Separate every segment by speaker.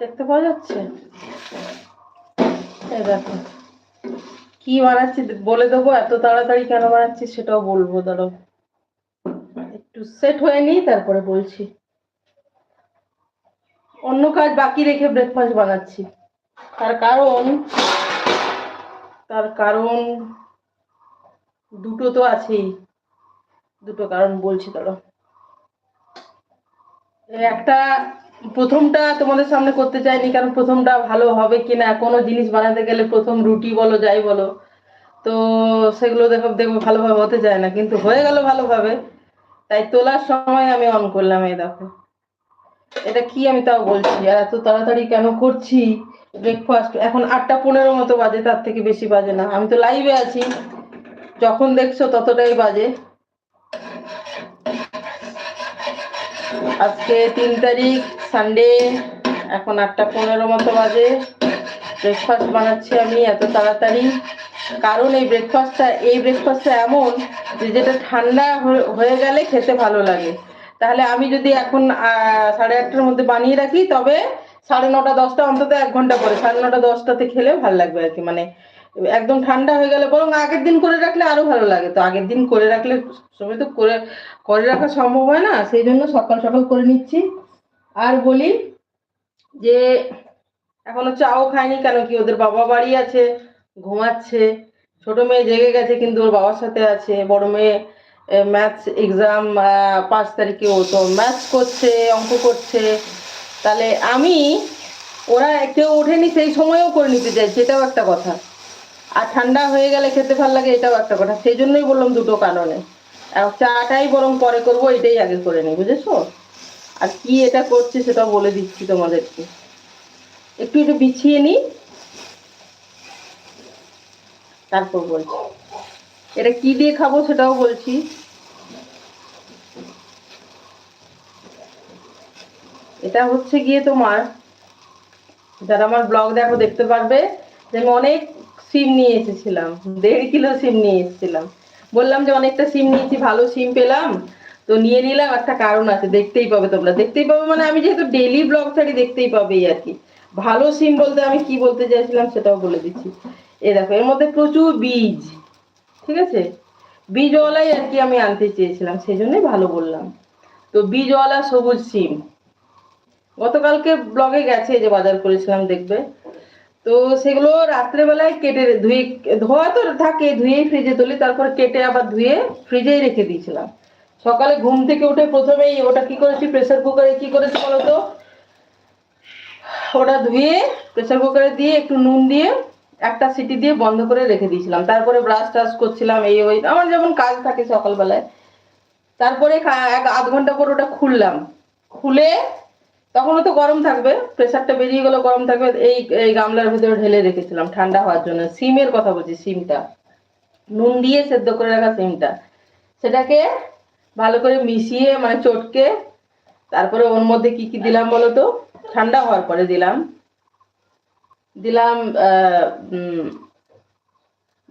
Speaker 1: দেখতে পাওয়া যাচ্ছে? দেখো। কি বানাচ্ছি? বলে দেবো, এত তাড়াতাড়ি কেন বানাচ্ছি সেটাও বলব, দাঁড়াও। একটু সেট হয়ে নিই, তারপরে বলছি। অন্য কাজ বাকি রেখে ব্রেকফাস্ট বানাচ্ছি। তার কারণ তার কারণ দুটো তো আছেই। দুটো কারণ বলছি, দাঁড়াও। একটা প্রথমটা তোমাদের সামনে করতে চাইনি, কারণ প্রথমটা ভালো হবে কিনা, কোনো জিনিস বানাতে গেলে প্রথম রুটি বলো, যাই বলো, তো সেগুলো দেখো দেখব ভালোভাবে হতে চায় না, কিন্তু হয়ে গেল ভালোভাবে। তাই তোলার সময় আমি অন করলাম, এই দেখো। এটা কি আমি তাও বলছি, আর এত তাড়াতাড়ি কেন করছি? ব্রেকফাস্ট এখন আটটা পনেরো মতো বাজে, তার থেকে বেশি বাজে না। আমি তো লাইভে আছি, যখন দেখছ ততটাই বাজে। আজকে তিন তারিখ সানডে এখন আটটা পনেরো মতো বাজে। ব্রেকফাস্ট বানাচ্ছি আমি এত তাড়াতাড়ি। কারণ এই ব্রেকফাস্টটা এই ব্রেকফাস্টটা এমন যে যেটা ঠান্ডা হয়ে- গেলে খেতে ভালো লাগে। তাহলে আমি যদি এখন সাড়ে আটটার মধ্যে বানিয়ে রাখি, তবে সাড়ে নটা, দশটা অন্তত এক ঘণ্টা পরে, সাড়ে নটা, দশটাতে খেলে ভালো লাগবে আর কি। মানে একদম ঠান্ডা হয়ে গেলে, বরং আগের দিন করে রাখলে আরও ভালো লাগে। তো আগের দিন করে রাখলে সময় তো করে করে রাখা সম্ভব হয় না। সেই জন্য সকাল সকাল করে নিচ্ছি। আর বলি যে এখনও চাও খায়নি কেন কি? ওদের বাবা বাড়ি আছে, ঘুমাচ্ছে। ছোট মেয়ে জেগে গেছে, কিন্তু ওর বাবার সাথে আছে। বড় মেয়ে ম্যাথস এক্সাম পাঁচ তারিখে ও তো ম্যাথস করছে, অঙ্ক করছে। তাহলে আমি, ওরা কেউ ওঠেনি, সেই সময়েও করে নিতে চাই সেটাও একটা কথা। আর ঠান্ডা হয়ে গেলে খেতে ভালো লাগে, এটাও একটা কথা। সেই জন্যই বললাম দুটো কারণে। চাটাই বরং পরে করব, এটাই আগে করে নিই বুঝেছ? আর কি এটা করছে সেটা বলে দিচ্ছি তোমাদেরকে। একটু একটু বিছিয়ে নিই তারপর বলছি। এটা কি দিয়ে খাব সেটাও বলছি। এটা হচ্ছে গিয়ে তোমার, যারা আমার ব্লগ দেখো দেখতে পারবে যে আমি অনেক সিম নিয়ে এসেছিলাম। দেড় কিলো সিম নিয়ে এসেছিলাম। বললাম যে অনেকটা সিম নিয়েছি, ভালো সিম পেলাম। তো নিয়ে নিলাম, একটা কারণ আছে, দেখতেই পাবে তোমরা। দেখতেই পাবে মানে আমি যেহেতু ডেলি ব্লগ ছাড়ি, দেখতেই পাবেই আর কি। ভালো সিম বলতে আমি কি বলতে চাইছিলাম সেটাও বলে দিচ্ছি। এই দেখো, এর মধ্যে প্রচুর বীজ, ঠিক আছে? বীজওয়ালাই আর কি আমি আনতে চেয়েছিলাম সেই জন্যই ভালো বললাম। তো বীজওয়ালা সবুজ সিম। গতকালকে ব্লগে গেছে যে বাজার করেছিলাম, দেখবে? তো সেগুলো রাত্রেবেলায় কেটে ধুয়ে, ধোয়া তো থাকে, ধুয়েই ফ্রিজে তুলি, তারপর কেটে আবার ধুয়ে ফ্রিজেই রেখে দিয়েছিলাম। সকালে ঘুম থেকে উঠে প্রথমেই ওটা কি করেছি? প্রেসার কুকারে কি করেছি বলতো ওটা ধুয়ে প্রেসার কুকারে দিয়ে একটু নুন দিয়ে একটা সিটি দিয়ে বন্ধ করে রেখে দিয়েছিলাম। তারপরে ব্রাশ টাশ করছিলাম, এই ওই আমার যেমন কাজ থাকে সকালবেলায়। তারপরে এক আধ ঘণ্টা পর ওটা খুললাম। খুলে তখনও তো গরম থাকবে প্রেসারটা বেরিয়ে গেলে গরম থাকবে। এই এই গামলার ভিতরে ঢেলে রেখেছিলাম ঠান্ডা হওয়ার জন্য। সিমের কথা বলছি, সিমটা। নুন দিয়ে সেদ্ধ করে রাখা সিমটা। সেটাকে ভালো করে মিশিয়ে মানে চটকে, তারপরে ওর মধ্যে কি কি দিলাম বলো তো ঠান্ডা হওয়ার পরে দিলাম। দিলাম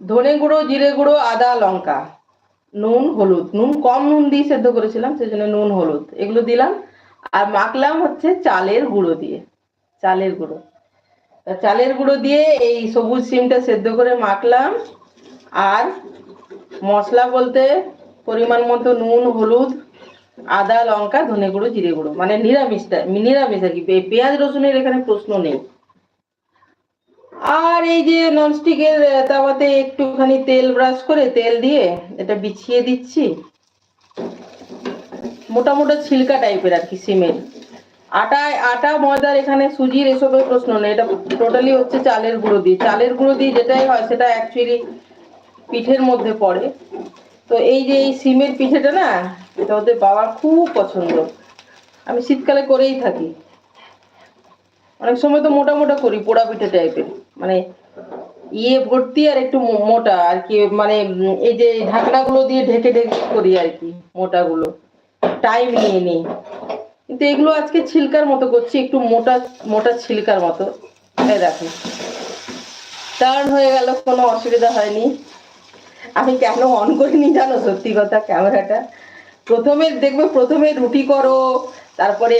Speaker 1: ধনে গুঁড়ো, জিরে গুঁড়ো, আদা, লঙ্কা, নুন, হলুদ। নুন কম নুন দিয়ে সেদ্ধ করেছিলাম সেই জন্য নুন, হলুদ, এগুলো দিলাম। আর মাখলাম হচ্ছে চালের গুঁড়ো দিয়ে, চালের গুঁড়ো। চালের গুঁড়ো দিয়ে এই সবুজ সিমটা সেদ্ধ করে মাখলাম। আর মশলা বলতে পরিমাণ মতো নুন, হলুদ, আদা, লঙ্কা, ধনে গুঁড়ো, জিরে গুঁড়ো। মানে নিরামিষটা নিরামিষ আর কি। পেঁয়াজ, রসুনের এখানে প্রশ্ন নেই। আর এই যে ননস্টিকের তাওয়াতে একটুখানি তেল ব্রাশ করে তেল দিয়ে এটা বিছিয়ে দিচ্ছি। মোটা মোটা ছিলকা টাইপের আর কি, সিমের। আটা আটা, ময়দার এখানে সুজির এসবের প্রশ্ন নেই। এটা টোটালি হচ্ছে চালের গুঁড়ো দিয়ে। চালের গুঁড়ো দিয়ে যেটাই হয়, সেটা অ্যাকচুয়ালি পিঠের মধ্যে পড়ে। তো এই যে এই সিমের পিঠেটা না, এটা ওদের বাবার খুব পছন্দ। আমি শীতকালে করেই থাকি। অনেক সময় তো মোটা মোটা করি, পোড়া পিঠে টাইপের মানে ইয়ে ভর্তি আর একটু মোটা আর কি মানে এই যে ঢাকনাগুলো দিয়ে ঢেকে ঢেকে করি আর কি, মোটাগুলো। টাইম নিয়ে নিই। কিন্তু এগুলো আজকে ছিলকার মতো করছি, একটু মোটা মোটা ছিলকার মতো। দেখো। টার্ন হয়ে গেল, কোনো অসুবিধা হয়নি। আমি কেন অন করিনি জানো? সত্যি কথা, ক্যামেরাটা। প্রথমে দেখবে, প্রথমে রুটি করো, তারপরে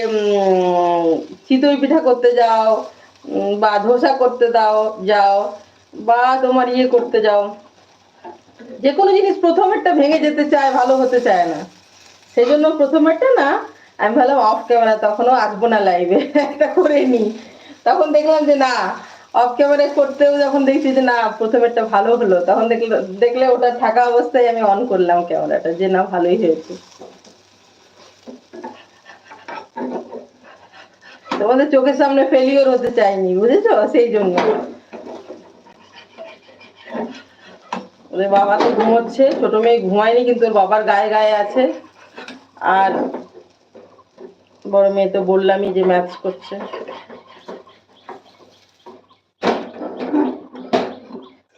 Speaker 1: চিতই পিঠা করতে যাও বা ধোসা করতে দাও, যাও, বা তোমার ইয়ে করতে যাও। যে কোনো জিনিস প্রথমেরটা ভেঙে যেতে চায়, ভালো হতে চায় না। সেই জন্য প্রথমেরটা না, আমি ভাবলাম অফ ক্যামেরা তখনও আসব না লাইভে একটা করে নি তখন দেখলাম যে না অফ ক্যামেরায় করতেও যখন দেখছি যে না, প্রথমেরটা ভালো হলো, তখন দেখলে দেখলে ওটা থাকা অবস্থায় আমি অন করলাম ক্যামেরাটা যে না, ভালোই হয়েছে। তোমাদের চোখের সামনে ফেলিওর হতে চাইনি, বুঝেছ? সেই জন্য। ওদের বাবা, তো ঘুমোচ্ছে ছোট মেয়ে ঘুমায়নি, কিন্তু ওর বাবার গায়ে গায়ে আছে। আর বড় মেয়ে তো বললামই যে ম্যাথস করছে।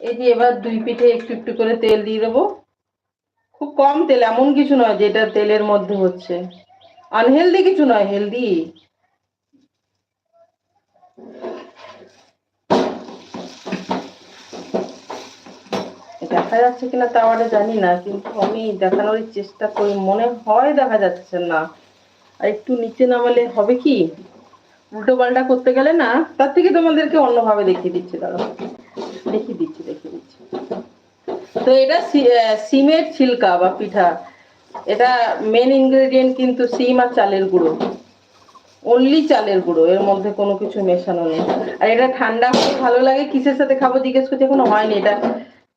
Speaker 1: এই যে এবার দুই পিঠে একটু একটু করে তেল দিয়ে দেবো। খুব কম তেল, এমন কিছু নয় যেটা তেলের মধ্যে হচ্ছে। আনহেলদি কিছু নয় হেলদি দেখা যাচ্ছে কিনা তাওয়াটা জানি না, কিন্তু আমি দেখানোর চেষ্টা করি, মনে হয় দেখা যাচ্ছে না। আর একটু নিচে নামালে হবে কি? উল্টো পাল্টা করতে গেলে না, তার থেকে তোমাদেরকে অন্যভাবে দেখিয়ে দিচ্ছি, দাঁড়াও। দেখিয়ে দিচ্ছি দেখিয়ে দিচ্ছি। তো এটা সিমের ছিলকা বা পিঠা। এটা মেন ইনগ্রেডিয়েন্ট কিন্তু সিম আর চালের গুঁড়ো। অনলি চালের গুঁড়ো, এর মধ্যে কোনো কিছু মেশানো নেই। আর এটা ঠান্ডা হলে ভালো লাগে, কিসের সাথে খাব জিজ্ঞেস করছি, এখনও হয়নি। এটা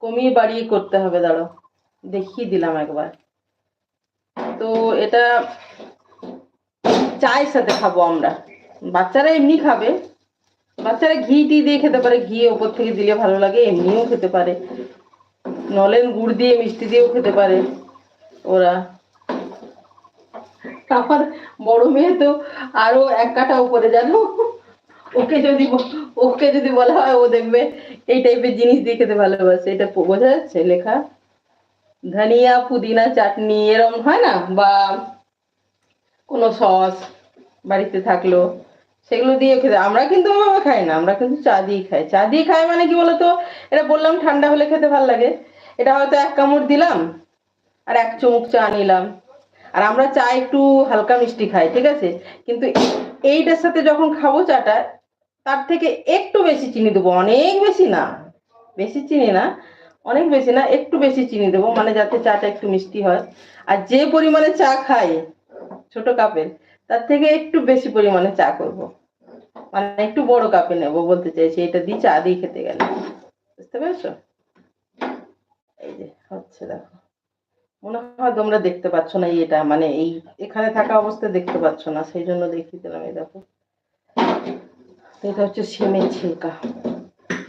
Speaker 1: কমিয়ে বাড়িয়ে করতে হবে, দাঁড়ো। দেখিয়ে দিলাম একবার। তো এটা চায়ের সাথে খাব আমরা। বাচ্চারা এমনি খাবে। বাচ্চারা ঘি টি দিয়ে খেতে পারে, ঘি ওপর থেকে দিলে ভালো লাগে, এমনিও খেতে পারে। নলেন গুড় দিয়ে, মিষ্টি দিয়েও খেতে পারে ওরা। আমার বড় মেয়ে তো আরও এক কাঠা উপরে জানো? ওকে যদি ওকে যদি বলা হয়, ও দেখবে এই টাইপের জিনিস দিয়ে খেতে ভালোবাসে। এটা বোঝা যাচ্ছে লেখা? ধনিয়া, পুদিনা, চাটনি, এরম হয় না? বা কোনো সস বাড়িতে থাকল সেগুলো দিয়ে খেতে আমরা কিন্তু ওভাবে খাই না, আমরা কিন্তু চা দিয়ে খাই। চা দিয়ে খাই মানে কি বলতো? এটা বললাম ঠান্ডা হলে খেতে ভালো লাগে। এটা হয়তো এক কামড় দিলাম আর এক চুমুক চা নিলাম। আর আমরা চা একটু হালকা মিষ্টি খাই, ঠিক আছে? কিন্তু এইটার সাথে যখন খাব চাটা, তার থেকে একটু বেশি চিনি দেবো। অনেক বেশি না। বেশি চিনি না। অনেক বেশি না, একটু বেশি চিনি দেবো। মানে যাতে চাটা একটু মিষ্টি হয়। আর যে পরিমাণে চা খাই ছোট কাপের তার থেকে একটু বেশি পরিমাণে চা করব। মানে একটু বড় কাপে নেব বলতে চাইছি, এটা দিয়ে চা দিয়ে খেতে গেলে। বুঝতে পেরেছ? এই যে, হচ্ছে দেখো। মনে হয় তোমরা দেখতে পাচ্ছ না এটা মানে এই এখানে থাকা অবস্থায় দেখতে পাচ্ছ না, সেই জন্য দেখিয়ে দিলাম এই দেখো। এটা হচ্ছে সিমের ছিলকা।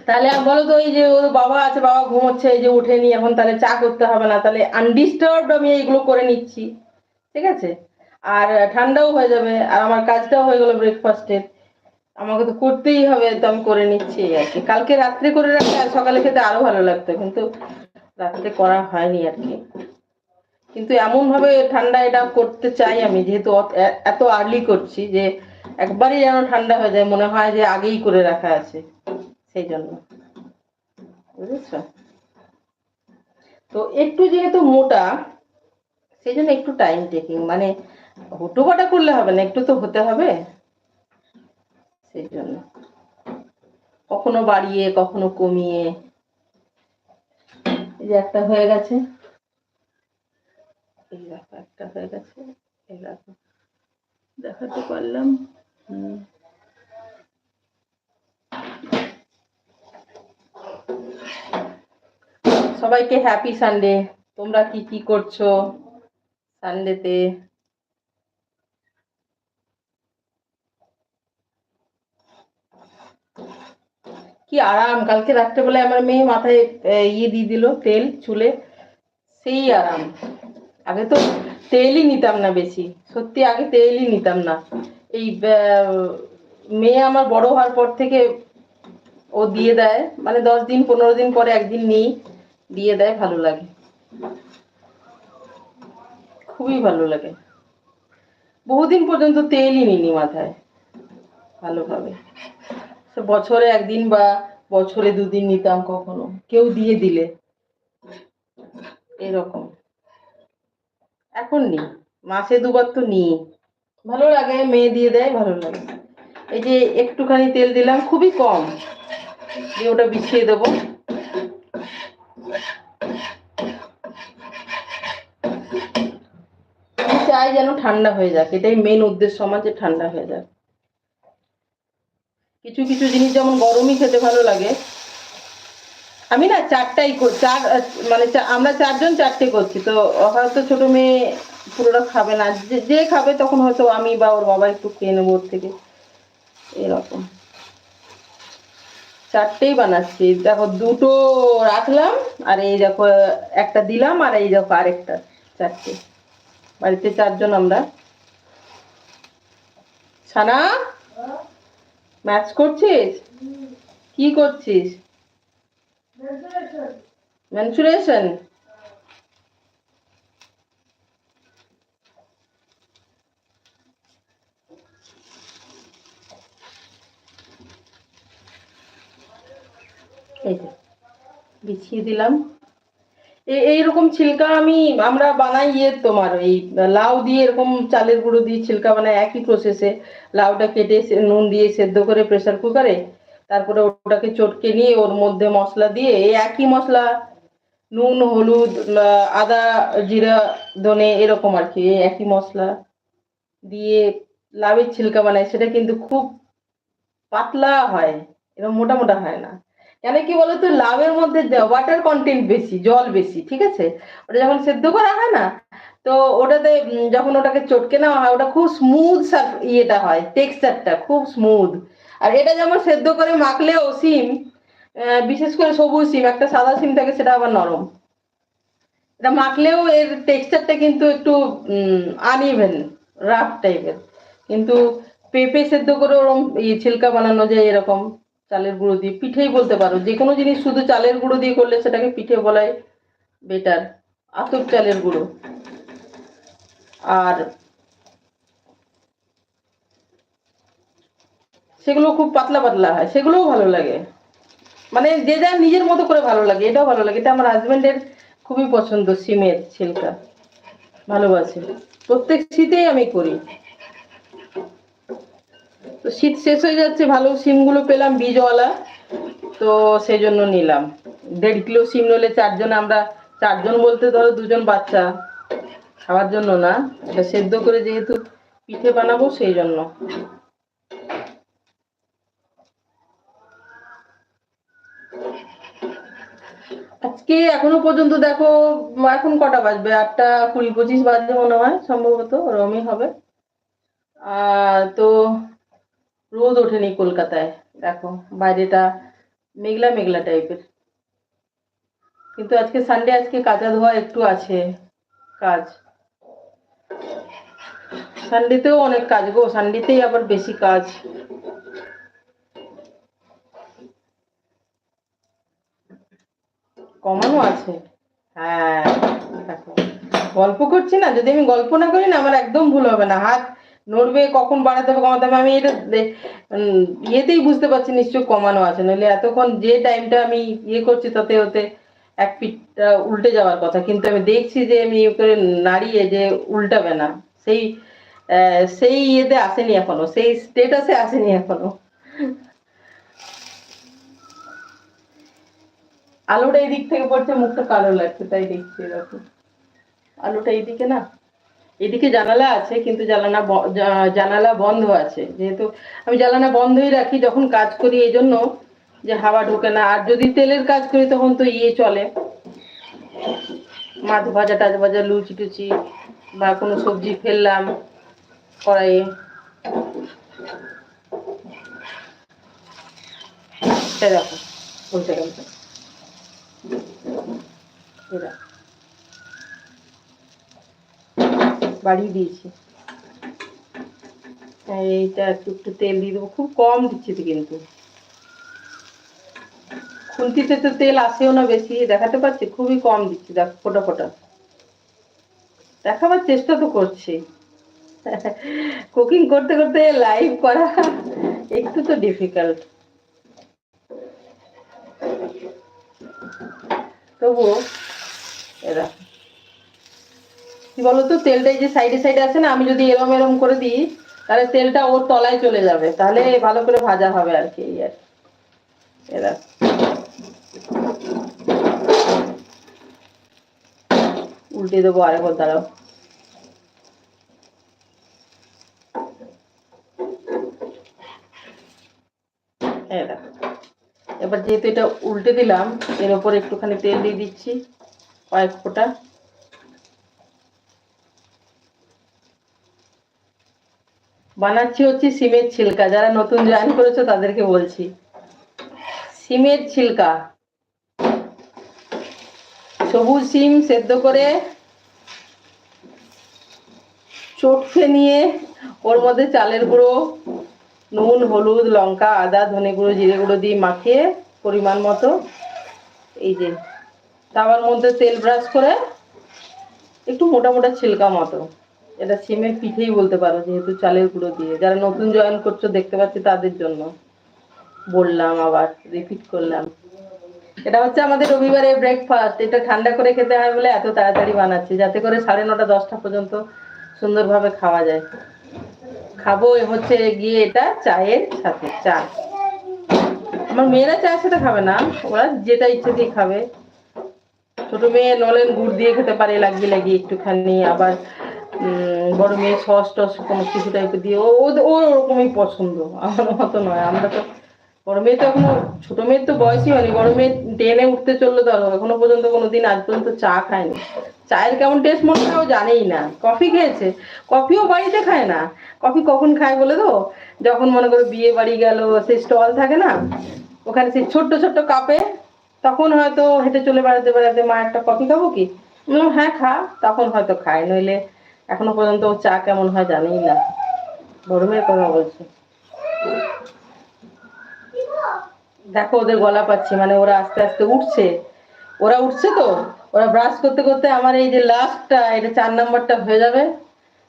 Speaker 1: তাহলে বলো তো, এই যে ওর বাবা আছে, বাবা ঘুমোচ্ছে, এই যে উঠে উঠেনি এখন তাহলে চা করতে হবে না, তাহলে আনডিস্টার্বড আমি এইগুলো করে নিচ্ছি। ঠিক আছে? আর ঠান্ডাও হয়ে যাবে। আর আমার কাজটাও হয়ে গেল ব্রেকফাস্টের আমাকে তো করতেই হবে, তো আমি করে নিচ্ছি আর কি। কালকে রাত্রে করে রাখলে সকালে খেতে আরও ভালো লাগতো, কিন্তু রাত্রে করা হয়নি আর কি। কিন্তু এমন ভাবে ঠান্ডা এটা করতে চাই আমি, যেহেতু এত আর্লি করছি যে একবারই যেন ঠান্ডা হয়ে যায়, মনে হয় যে আগেই করে রাখা আছে, সেই জন্য। বুঝেছ? তো একটু যেহেতু মোটা, সেই জন্য একটু টাইম টেকিং মানে হুটোপাটা করলে হবে না, একটু তো হতে হবে। সেই জন্য। কখনো বাড়িয়ে, কখনো কমিয়ে। এই যে একটা হয়ে গেছে। এই দেখো, একটা হয়ে গেছে। এই দেখো। দেখাতে পারলাম। হুম। সবাইকে হ্যাপি সানডে তোমরা কি কি করছ সানডেতে কি আরাম? কালকে রাত্রেবেলায় আমার মেয়ে মাথায় ইয়ে দিয়ে দিল, তেল চুলে। সেই আরাম। আগে তো তেলই নিতাম না বেশি। সত্যি আগে তেলই নিতাম না। এই মেয়ে আমার বড় হওয়ার পর থেকে ও দিয়ে দেয়। মানে দশ দিন, পনেরো দিন পরে একদিন নিই, দিয়ে দেয়, ভালো লাগে। খুবই ভালো লাগে। বহুদিন পর্যন্ত তেলই নিনি মাথায়। ভালোভাবে। বছরে একদিন বা বছরে দুদিন নিতাম কখনো। কেউ দিয়ে দিলে। এরকম। এখন নি মাসে দুবার তো নিই। ভালো লাগে, মেয়ে দিয়ে দেয়, ভালো লাগে। এই যে একটুখানি তেল দিলাম, খুবই কম। দিয়ে ওটা বিছিয়ে দেবো। চাই যেন ঠান্ডা হয়ে যাক। এটাই মেন উদ্দেশ্য আমার যে ঠান্ডা হয়ে যাক। কিছু কিছু জিনিস যেমন গরমই খেতে ভালো লাগে। আমি না চারটাই চার মানে আমরা চারজন চারটে করছি। তো হয়তো ছোট মেয়ে পুরোটা খাবে না। যে যে খাবে তখন হয়তো আমি বা ওর বাবা একটু খেয়ে নেব ওর থেকে। এরকম। চারটেই বানাচ্ছি। দেখো দুটো রাখলাম, আর এই দেখো একটা দিলাম, আর এই দেখো আরেকটা। চারটে। বাড়িতে চারজন আমরা। ছানা? ম্যাচ করছিস? কি করছিস? মেনসুরেশন এই যে বিছিয়ে দিলাম। এইরকম ছিলকা আমি, আমরা বানাই ইয়ে তোমার এই লাউ দিয়ে এরকম চালের গুঁড়ো দিয়ে ছিলকা বানাই একই প্রসেসে লাউটা কেটে নুন দিয়ে সেদ্ধ করে প্রেসার কুকারে তারপরে ওটাকে চটকে নিয়ে ওর মধ্যে মশলা দিয়ে, এই একই মশলা, নুন, হলুদ আদা, জিরা, ধনে, এরকম আর কি একই মশলা দিয়ে লাউয়ের ছিলকা বানাই, সেটা কিন্তু খুব পাতলা হয় এরকম মোটা মোটা হয় না। কেন কি বলতো, লাউয়ের মধ্যে ওয়াটার কন্টেন্ট বেশি, জল বেশি, ঠিক আছে? ওটা যখন সেদ্ধ করা হয় না, তো ওটাতে যখন ওটাকে চটকে নেওয়া হয়, ওটা খুব স্মুথ ইয়েটা হয় টেক্সচারটা খুব স্মুথ আর এটা যেমন সেদ্ধ করে মাখলেও সিম বিশেষ করে সবুজ সিম, একটা সাদা সিম থাকে সেটা আবার নরম। এটা মাখলেও এর টেক্সচারটা কিন্তু একটু আনইভেন রাফ টাইপের কিন্তু পেঁপে সেদ্ধ করে ওরকম ইয়ে ছিলকা বানানো যায় এরকম। চালের গুঁড়ো দিয়ে পিঠেই বলতে পারো, যে কোনো জিনিস শুধু চালের গুঁড়ো দিয়ে করলে সেটাকে পিঠে বলাই বেটার আতপ চালের গুঁড়ো। আর সেগুলো খুব পাতলা পাতলা হয়, সেগুলোও ভালো লাগে। মানে যে যার নিজের মতো করে ভালো লাগে, এটাও ভালো লাগে। এটা আমার হাজবেন্ডের খুবই পছন্দ, সিমের ছিলকা ভালোবাসে। প্রত্যেক শীতেই আমি করি। তো শীত শেষ হয়ে যাচ্ছে, ভালো সিমগুলো পেলাম, বীজওয়ালা। তো সেই জন্য নিলাম। দেড় কিলো সিম নিলে চারজন, আমরা চারজন বলতে ধরো দুজন বাচ্চা। খাওয়ার জন্য না, এটা সেদ্ধ করে যেহেতু পিঠে বানাবো সেই জন্য আজকে এখনও পর্যন্ত দেখো, এখন কটা বাজবে? আটটা কুড়ি পঁচিশ বাজবে মনে হয়, সম্ভবত ওরমই হবে। আর তো রোদ ওঠেনি কলকাতায়। দেখো, বাইরেটা মেঘলা মেঘলা টাইপের কিন্তু আজকে সানডে আজকে কাঁচা ধোয়া একটু আছে কাজ। সানডেতেও অনেক কাজ গো সানডেতেই আবার বেশি কাজ। কমানো আছে। হ্যাঁ দেখো। গল্প করছি না, যদি আমি গল্প না করি না, আমার একদম ভুল হবে না। হাত নড়বে, কখন বাড়াতে হবে, কমাতে হবে, আমি এটা ইয়েতেই বুঝতে পারছি নিশ্চয় কমানো আছে, নইলে এতক্ষণ যে টাইমটা আমি ইয়ে করছি তাতে ওতে এক পিঠটা উল্টে যাওয়ার কথা, কিন্তু আমি দেখছি যে আমি করে নাড়িয়ে যে উল্টাবে না, সেই সেই ইয়েতে আসেনি এখনও, সেই স্টেটাসে আসেনি এখনও। আলুটা এই দিক থেকে পড়ছে, মুখটা কালো লাগছে, তাই দেখছি এরকম। আলুটা এইদিকে না? এদিকে জানালা আছে, কিন্তু জানালা জানালা বন্ধ আছে। যেহেতু আমি জানালা বন্ধই রাখি যখন কাজ করি, এই জন্য যে হাওয়া ঢোকে না। আর যদি তেলের কাজ করি, তখন তো ইয়ে চলে। মাছ ভাজা, টাছ ভাজা, লুচি টুচি বা কোনো সবজি ফেললাম, কড়াইয়ে। দেখো বলতে গেলে এরা বাড়িয়ে দিয়েছি। এইটা একটু একটু তেল দিয়ে দেবো। খুব কম দিচ্ছি কিন্তু। খুন্তিতে তো তেল আসেও না বেশি দেখাতে পারছি খুবই কম দিচ্ছি, দেখ, ফোটা ফোটা। দেখাবার চেষ্টা তো করছি। কুকিং করতে করতে লাইভ করা একটু তো ডিফিকাল্ট তবুও এরা কি বলতো, তেলটা এই যে সাইডে সাইডে আছে না, আমি যদি এরম এরম করে দিই, তাহলে তেলটা ওর তলায় চলে যাবে তাহলে ভালো করে ভাজা হবে আর কি, এই আর কি। এ দেখ। উল্টে দেবো আরেকবার দাঁড়াও। এবার যেহেতু এটা উল্টে দিলাম, এর ওপর একটুখানি তেল দিয়ে দিচ্ছি, কয়েক ফোঁটা বানাচ্ছি হচ্ছে সিমের ছিলকা। যারা নতুন জয়েন করেছ তাদেরকে বলছি। সিমের ছিলকা। সবুজ সিম সেদ্ধ করে চটকে নিয়ে ওর মধ্যে চালের গুঁড়ো, নুন, হলুদ, লঙ্কা, আদা, ধনে গুঁড়ো, জিরে গুঁড়ো দিয়ে মাখিয়ে পরিমাণ মতো এই যে তাওয়ার মধ্যে তেল ব্রাশ করে একটু মোটা মোটা ছিলকা মতো। এটা সিমের পিঠেই বলতে পারো, যেহেতু চালের গুঁড়ো দিয়ে। যারা নতুন জয়েন করছ, দেখতে পাচ্ছি তাদের জন্য। বললাম আবার রিপিট করলাম। এটা হচ্ছে আমাদের রবিবারে ব্রেকফাস্ট এটা ঠান্ডা করে খেতে হয় বলে এত তাড়াতাড়ি বানাচ্ছি, যাতে করে সাড়ে নটা, দশটা পর্যন্ত সুন্দরভাবে খাওয়া যায়। খাব হচ্ছে গিয়ে এটা চায়ের সাথে, চা। আমার মেয়েরা চায়ের সাথে খাবে না, ওরা যেটা ইচ্ছে দিয়ে খাবে। ছোট মেয়ে নলেন গুড় দিয়ে খেতে পারে, লাগিয়ে লাগিয়ে একটুখানি আবার বড় মেয়ে সস টস কোনো কিছু টাইপের দিয়ে, ও ওরকমই পছন্দ। আমার মতো নয়। আমরা তো বড় মেয়ে তো এখনও, ছোট মেয়ের তো বয়সই হয়নি। বড় মেয়ে টেনে উঠতে চলল ধরো এখনও পর্যন্ত কোনোদিন আজ পর্যন্ত চা খায়নি। চায়ের কেমন টেস্ট মনে হয় ও জানেই না। কফি খেয়েছে? কফিও বাড়িতে খায় না। কফি কখন খায় বলে তো? যখন মনে করো বিয়ে বাড়ি গেল, সেই স্টল থাকে না, ওখানে সেই ছোট্ট ছোট্ট কাপে, তখন হয়তো হেঁটে চলে বেড়াতে বেড়াতে মা একটা কফি খাব কি? বললাম হ্যাঁ খা। তখন হয়তো খায়। নইলে এখনও পর্যন্ত ও চা কেমন হয় জানেই না। মেয়ের কথা বলছে। দেখো ওদের গলা পাচ্ছি মানে ওরা আস্তে আস্তে উঠছে। ওরা উঠছে তো? ওরা ব্রাশ করতে করতে আমার এই যে লাস্টটা এটা চার নাম্বারটা হয়ে যাবে।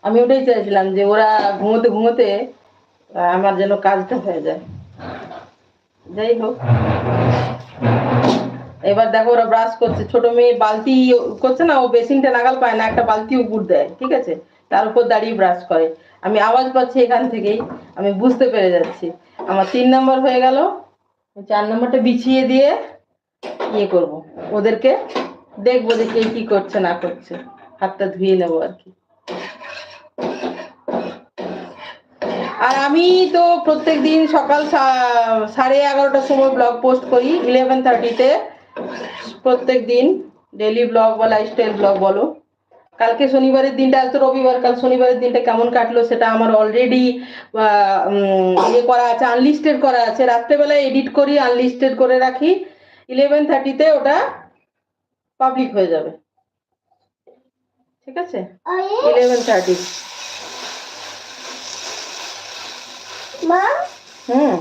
Speaker 1: আমি ওটাই চাইছিলাম যে ওরা ঘুমোতে ঘুমোতে আমার যেন কাজটা হয়ে যায়। যাই হোক। এবার দেখো ওরা ব্রাশ করছে। ছোট মেয়ে বালতি করছে না, ও বেসিনটা নাগাল পায় না, একটা বালতি উপর দেয়, ঠিক আছে? তার উপর দাঁড়িয়ে ব্রাশ করে। আমি আওয়াজ পাচ্ছি এখান থেকেই, আমি বুঝতে পেরে যাচ্ছি। আমার তিন নম্বর হয়ে গেল চার নম্বরটা বিছিয়ে দিয়ে ইয়ে করব। ওদেরকে দেখব যে কে কি করছে, না করছে। হাতটা ধুয়ে নেব আর কি। আর আমি তো প্রত্যেক দিন সকাল সাড়ে এগারোটার সময় ব্লগ পোস্ট করি ইলেভেন থার্টিতে প্রত্যেক দিন ডেলি ব্লগ বা লাইফস্টাইল ব্লগ বলো। কালকে শনিবারের দিনটা আজ তো রবিবার কাল শনিবারের দিনটা কেমন কাটলো সেটা আমার অলরেডি ইয়ে করা আছে আনলিস্টেড করা আছে। রাত্রেবেলায় এডিট করি আনলিস্টেড করে রাখি। ইলেভেন থার্টিতে ওটা পাবলিক হয়ে যাবে। ঠিক আছে? ইলেভেন থার্টি
Speaker 2: মা?
Speaker 1: হুম।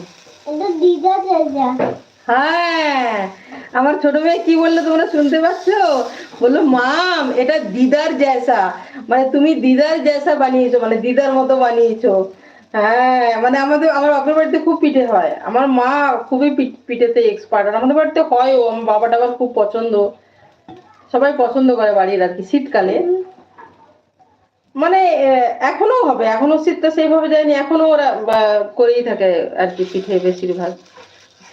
Speaker 1: হ্যাঁ। আমার ছোট মেয়ে কি বলল তোমরা শুনতে পাচ্ছ? বলল, মাম, এটা দিদার জ্যাসা। মানে তুমি দিদার জ্যাসা বানিয়েছো মানে দিদার মতো বানিয়েছো। হ্যাঁ মানে আমাদের, আমার বাপের বাড়িতে খুব পিঠে হয়। আমার মা খুবই পিঠ- পিঠেতে এক্সপার্ট আর আমাদের বাড়িতে হয়ও আমার বাবাটা আবার খুব পছন্দ। সবাই পছন্দ করে বাড়ির আর কি, শীতকালে। মানে এখনও হবে এখনও শীতটা সেইভাবে যায়নি এখনও ওরা করেই থাকে আর কি পিঠে বেশিরভাগ।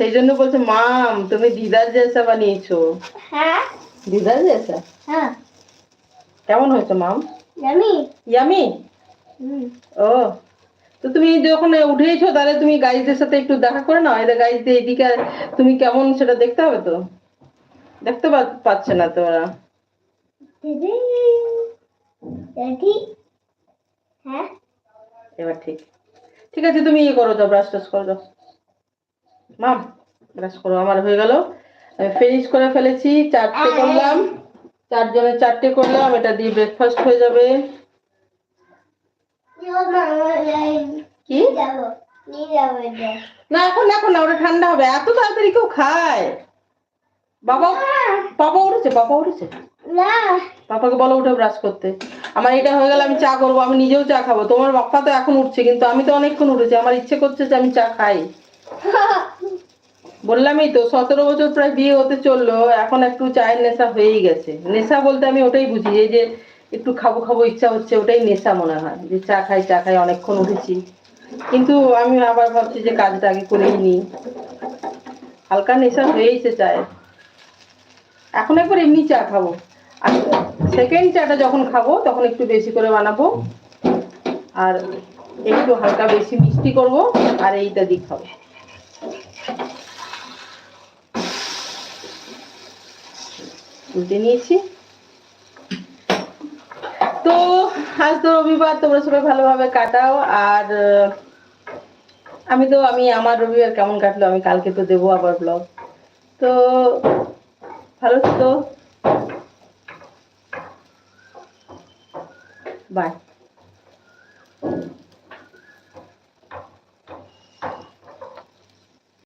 Speaker 1: সেই জন্য বলছে মাম তুমি দিদার জেসা বানিয়েছো।
Speaker 2: হ্যাঁ।
Speaker 1: দিদার জেসা
Speaker 2: হ্যাঁ।
Speaker 1: কেমন হয়েছে মাম? ইয়ামি।
Speaker 2: ইয়ামি?
Speaker 1: ও তো তুমি যখন উঠেইছো তাহলে তুমি গাইজদের সাথে একটু দেখা করে নাও। এদের গাইজদের এদিকে তুমি কেমন সেটা দেখতে হবে তো? দেখতে পাচ্ছে না
Speaker 2: তোরা হ্যাঁ।
Speaker 1: এবার ঠিক। ঠিক আছে তুমি ইয়ে করো যাও ব্রাশ টাশ করো যাও। মাম ব্রাশ করো আমার হয়ে গেল। আমি ফিনিশ করে ফেলেছি চারটে করলাম। চারজনের চারটে করলাম এটা দিয়ে ব্রেকফাস্ট হয়ে যাবে। কি? না এখন এখন না ওটা ঠান্ডা হবে। এত তাড়াতাড়ি কেউ খায়। বাবা পাপা উঠেছে পাপা উঠেছে। পাপাকে বলো উঠে ব্রাশ করতে। আমার এটা হয়ে গেলে আমি চা করব আমি নিজেও চা খাব। তোমার বাপ্পা তো এখন উঠছে কিন্তু আমি তো অনেকক্ষণ উঠেছি। আমার ইচ্ছে করছে যে আমি চা খাই। বললামই তো, সতেরো বছর প্রায় বিয়ে হতে চলল, এখন একটু চায়ের নেশা হয়েই গেছে। নেশা বলতে আমি ওটাই বুঝি, এই যে একটু খাব খাব ইচ্ছা হচ্ছে, ওটাই নেশা মনে হয়, যে চা খাই চা খাই অনেকক্ষণ উঠেছি। কিন্তু আমি আবার ভাবছি যে কাজটা আগে করেই নিই। হালকা নেশা হয়েইছে চায়ের। এখন একবার এমনি চা খাব। আর সেকেন্ড চাটা যখন খাব, তখন একটু বেশি করে বানাবো। আর একটু হালকা বেশি মিষ্টি করব, আর এইটা দিয়ে খাব। উল্টে নিয়েছি। তো আজ তো রবিবার, তোমরা সবাই ভালোভাবে কাটাও। আর আমি তো, আমি, আমার রবিবার কেমন কাটলো আমি কালকে তো দেবো আবার ব্লগ তো, ভালো তো বাই